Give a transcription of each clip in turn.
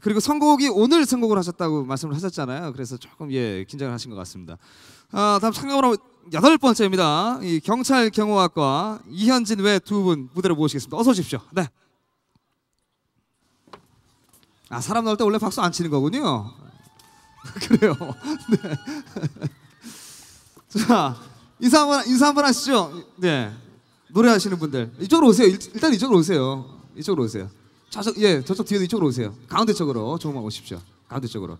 그리고 선곡이 오늘 선곡을 하셨다고 말씀을 하셨잖아요. 그래서 조금 예 긴장을 하신 것 같습니다. 아, 다음 참가번호 여덟 번째입니다. 이 경찰 경호학과 이현진 외 두 분 무대로 모시겠습니다. 어서 오십시오. 네. 아 사람 나올 때 원래 박수 안 치는 거군요. 그래요. 네. 자 인사 한번 인사 한번 하시죠. 네. 노래하시는 분들 이쪽으로 오세요. 일, 일단 이쪽으로 오세요. 이쪽으로 오세요. 저쪽 예 저쪽 뒤에도 이쪽으로 오세요. 가운데 쪽으로 조금만 오십시오. 가운데 쪽으로.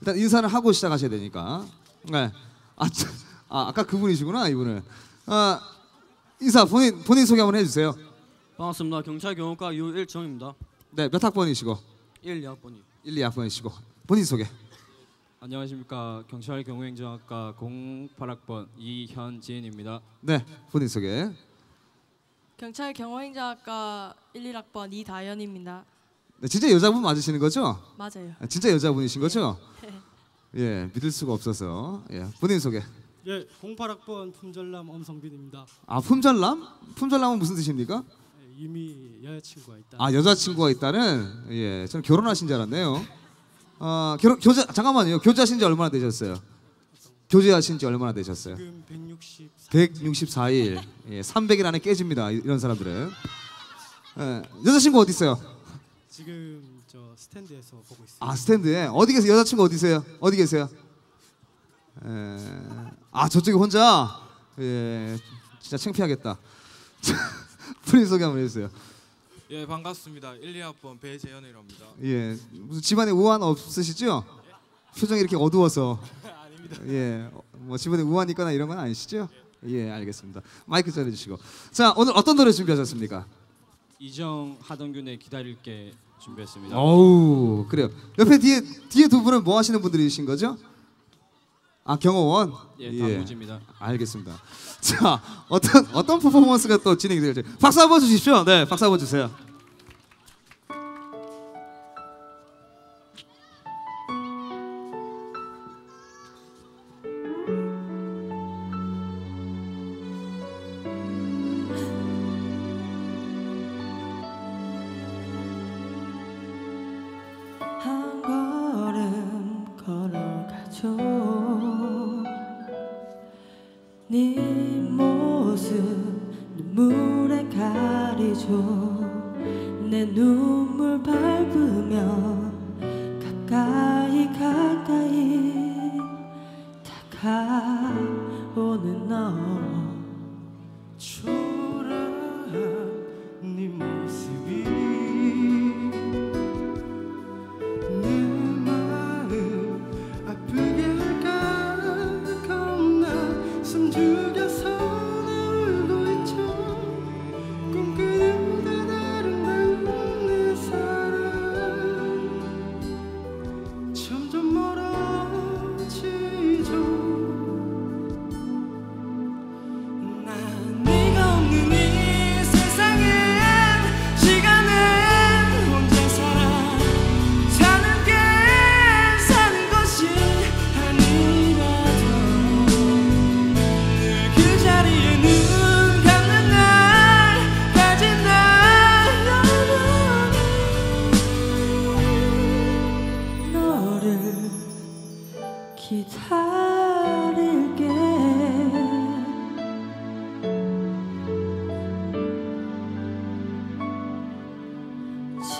일단 인사를 하고 시작하셔야 되니까. 네. 아, 저, 아 아까 그분이시구나 이분은. 아 인사 본인 본인 소개 한번 해주세요. 반갑습니다. 경찰 경호과 유일정입니다. 네 몇 학번이시고 1, 2학번이. 1, 2학번이시고 본인 소개. 안녕하십니까. 경찰 경호행정학과 08학번 이현진입니다. 네 본인 소개. 경찰 경호행정학과 1, 1학번 이다연입니다. 네, 진짜 여자분 맞으시는 거죠? 맞아요. 아, 진짜 여자분이신 거죠? 예 믿을 수가 없어서 예 본인 소개. 예, 08학번 품절남 엄성빈입니다. 아 품절남? 품절남은 무슨 뜻입니까? 예, 이미 여자친구가 있다. 아 여자친구가 있다는 예 저는 결혼하신 줄 알았네요. 아 결혼 교제 잠깐만요 교제하신 지 얼마나 되셨어요? 교제하신 지 얼마나 되셨어요? 지금 164. 164일 예 300일 안에 깨집니다 이- 이런 사람들은 예, 여자친구 어디 있어요? 지금 저 스탠드에서 보고 있습니다. 아 스탠드에 어디 계세요? 여자친구 어디 계세요? 어디 계세요? 에, 아 저쪽에 혼자 예 진짜 창피하겠다. 본인 소개 한번 해주세요. 예 반갑습니다. 1, 2학번 배재현이라고 합니다. 예 무슨 집안에 우환 없으시죠? 표정이 이렇게 어두워서 예 뭐 집안에 우환 있거나 이런 건 아니시죠? 예 알겠습니다. 마이크 전해주시고 자 오늘 어떤 노래 준비하셨습니까? 이정 하동균의 기다릴게 준비했습니다. 어우 그래요. 옆에 뒤에 뒤에 두 분은 뭐 하시는 분들이신 거죠? 아 경호원. 예, 당무지입니다. 알겠습니다. 자 어떤 어떤 퍼포먼스가 또 진행이 될지 박수 한번 주십시오. 네, 박수 한번 주세요. 걸어가죠 네 모습 눈물에 가리죠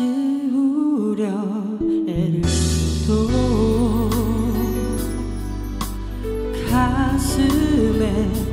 지우려 애를 써도 가슴에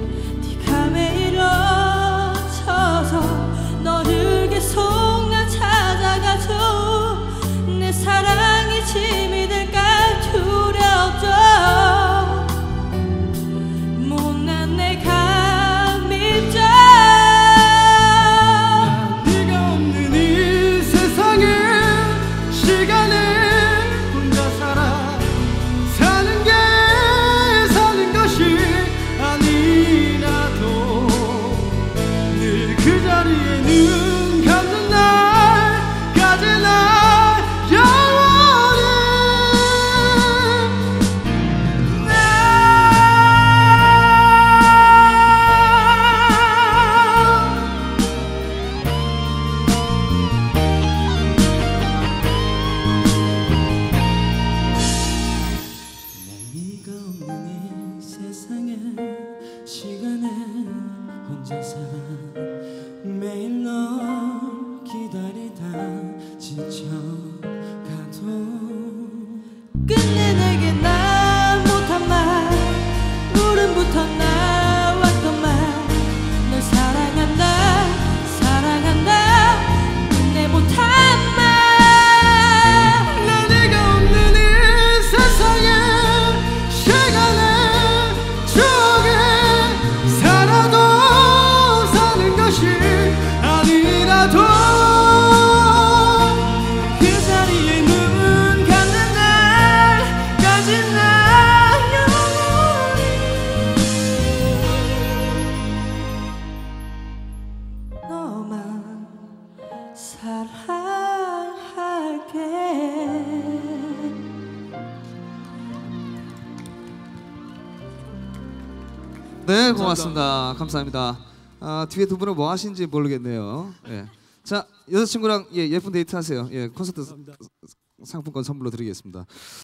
네, 고맙습니다. 감사합니다. 아, 뒤에 두 분은 뭐 하신지 모르겠네요. 예. 자, 여자친구랑 예, 쁜 데이트 하세요. 예, 콘서트 상품권 선물로 드리겠습니다.